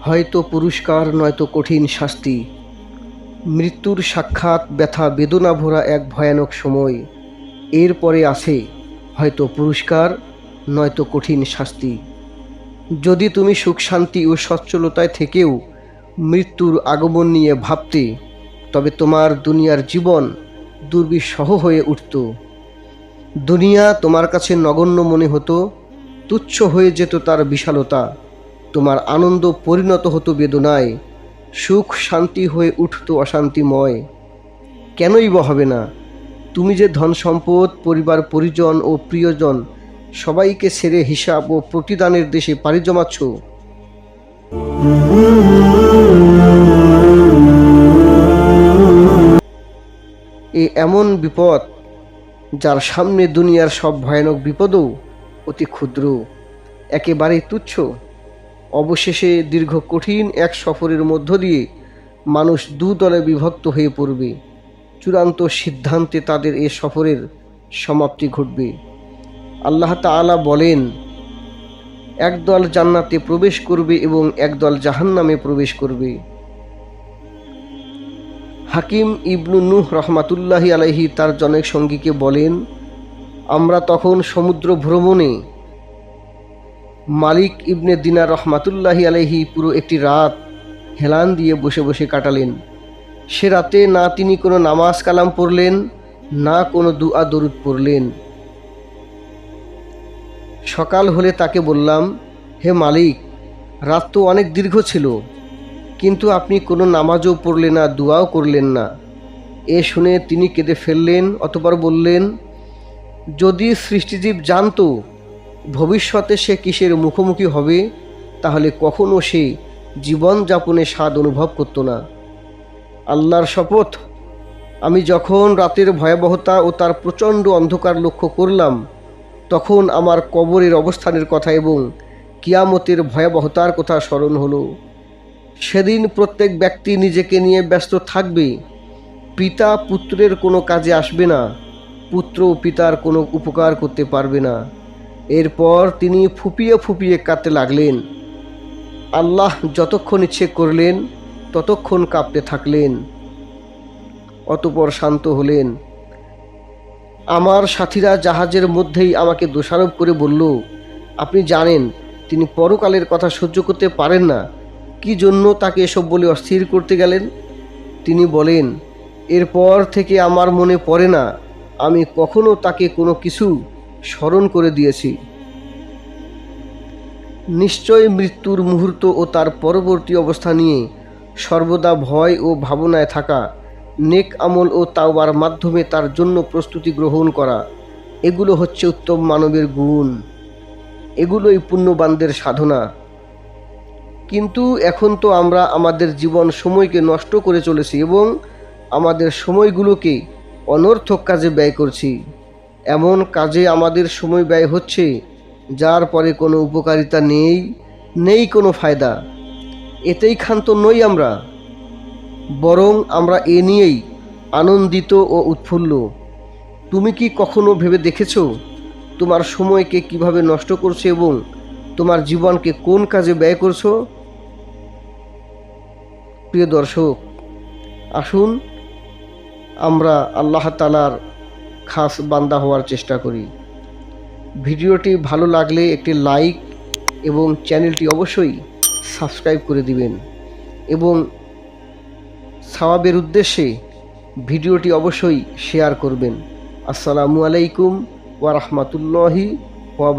হয়তো পুরস্কার, নয়তো কঠিন শাস্তি। মৃত্যুর সাক্ষাৎ ব্যথা বেদনা ভরা এক ভয়ানক সময়। এরপরে আছে হয়তো পুরস্কার, নয়তো কঠিন শাস্তি। যদি তুমি সুখ, শান্তি ও সচ্ছলতায় থেকেও মৃত্যুর আগমন নিয়ে ভাবতে, তবে তোমার দুনিয়ার জীবন দুর্বিষহ হয়ে উঠত। দুনিয়া তোমার কাছে নগণ্য মনে হতো, তুচ্ছ হয়ে যেত তার বিশালতা। তোমার আনন্দ পরিণত হতো বেদনায়। সুখ শান্তি হয়ে উঠত অশান্তিময়। কেনই বা হবে না? তুমি যে ধন সম্পদ, পরিবার, পরিজন ও প্রিয়জন, সবাইকে সেরে হিসাব ও প্রতিদানের দেশে পাড়ি জমাচ্ছ। এ এমন বিপদ, যার সামনে দুনিয়ার সব ভয়ানক বিপদও অতি ক্ষুদ্র, একেবারেই তুচ্ছ। অবশেষে দীর্ঘ কঠিন এক সফরের মধ্য দিয়ে মানুষ দু দলে বিভক্ত হয়ে পড়বে। চূড়ান্ত সিদ্ধান্তে তাদের এ সফরের সমাপ্তি ঘটবে। আল্লাহ তাআলা বলেন, একদল জান্নাতে প্রবেশ করবে এবং একদল জাহান্নামে প্রবেশ করবে। হাকিম ইবনু নূহ রহমাতুল্লাহি আলাইহি তার জনক সঙ্গীকে বলেন, আমরা তখন সমুদ্র ভ্রমণে মালিক ইবনে দিনা রহমাতুল্লাহি আলাইহি পুরো একটি রাত হেলান দিয়ে বসে বসে কাটালেন। সে রাতে না তিনি কোনো নামাজ কালাম পড়লেন, না কোনো দুআ দরুদ পড়লেন। সকাল হলে তাকে বললাম, হে মালিক, রাত তো অনেক দীর্ঘ ছিল, কিন্তু আপনি কোনো নামাজও পড়লেন না দোয়াও করলেন না। এ শুনে তিনি কেঁদে ফেললেন, অতবার বললেন, যদি সৃষ্টিজীব জানতো ভবিষ্যতে সে কিসের মুখোমুখি হবে, তাহলে কখনও সে জীবনযাপনে স্বাদ অনুভব করতো না। আল্লাহর শপথ, আমি যখন রাতের ভয়াবহতা ও তার প্রচণ্ড অন্ধকার লক্ষ্য করলাম, তখন আমার কবরের অবস্থানের কথা এবং কিয়ামতের ভয়াবহতার কথা স্মরণ হলো। সেদিন প্রত্যেক ব্যক্তি নিজেকে নিয়ে ব্যস্ত থাকবে পিতা পুত্রের কোনো কাজে আসবে না, পুত্র পিতার কোনো উপকার করতে পারবে না। এরপর তিনি ফুপিয়ে ফুপিয়ে কাঁদতে লাগলেন। আল্লাহ যতক্ষণ ইচ্ছে করলেন, ততক্ষণ কাঁপতে থাকলেন। অতপর শান্ত হলেন। আমার সাথীরা জাহাজের মধ্যেই আমাকে দোষারোপ করে বলল, আপনি জানেন, তিনি পরকালের কথা সহ্য করতে পারেন না। কি জন্য তাকে এসব বলে অস্থির করতে গেলেন? তিনি বলেন, এরপর থেকে আমার মনে পড়ে না, আমি কখনো তাকে কোনো কিছু স্মরণ করে দিয়েছি। নিশ্চয় মৃত্যুর মুহূর্ত ও তার পরবর্তী অবস্থা নিয়ে সর্বদা ভয় ও ভাবনায় থাকা, নেক আমল ও তাওবার মাধ্যমে তার জন্য প্রস্তুতি গ্রহণ করা, এগুলো হচ্ছে উত্তম মানবের গুণ। এগুলোই পুণ্যবানদের সাধনা। কিন্তু এখন তো আমরা আমাদের জীবন সময়কে নষ্ট করে চলেছি এবং আমাদের সময়গুলোকে অনর্থক কাজে ব্যয় করছি। এমন কাজে আমাদের সময় ব্যয় হচ্ছে, যার পরে কোনো উপকারিতা নেই নেই কোনো ফায়দা। এতেই ক্ষান্ত নই আমরা। বরং আমরা এ নিয়েই আনন্দিত ও উৎফুল্ল। তুমি কি কখনো ভেবে দেখেছ, তোমার সময়কে কীভাবে নষ্ট করছ এবং তোমার জীবনকে কোন কাজে ব্যয় করছ? প্রিয় দর্শক, আসুন আমরা আল্লাহ তালার খাস বান্দা হওয়ার চেষ্টা করি। ভিডিওটি ভালো লাগলে একটি লাইক এবং চ্যানেলটি অবশ্যই সাবস্ক্রাইব করে দিবেন এবং সাওয়াবের উদ্দেশ্যে ভিডিওটি অবশ্যই শেয়ার করবেন। আসসালামু আলাইকুম ওয়া রাহমাতুল্লাহি ওয়া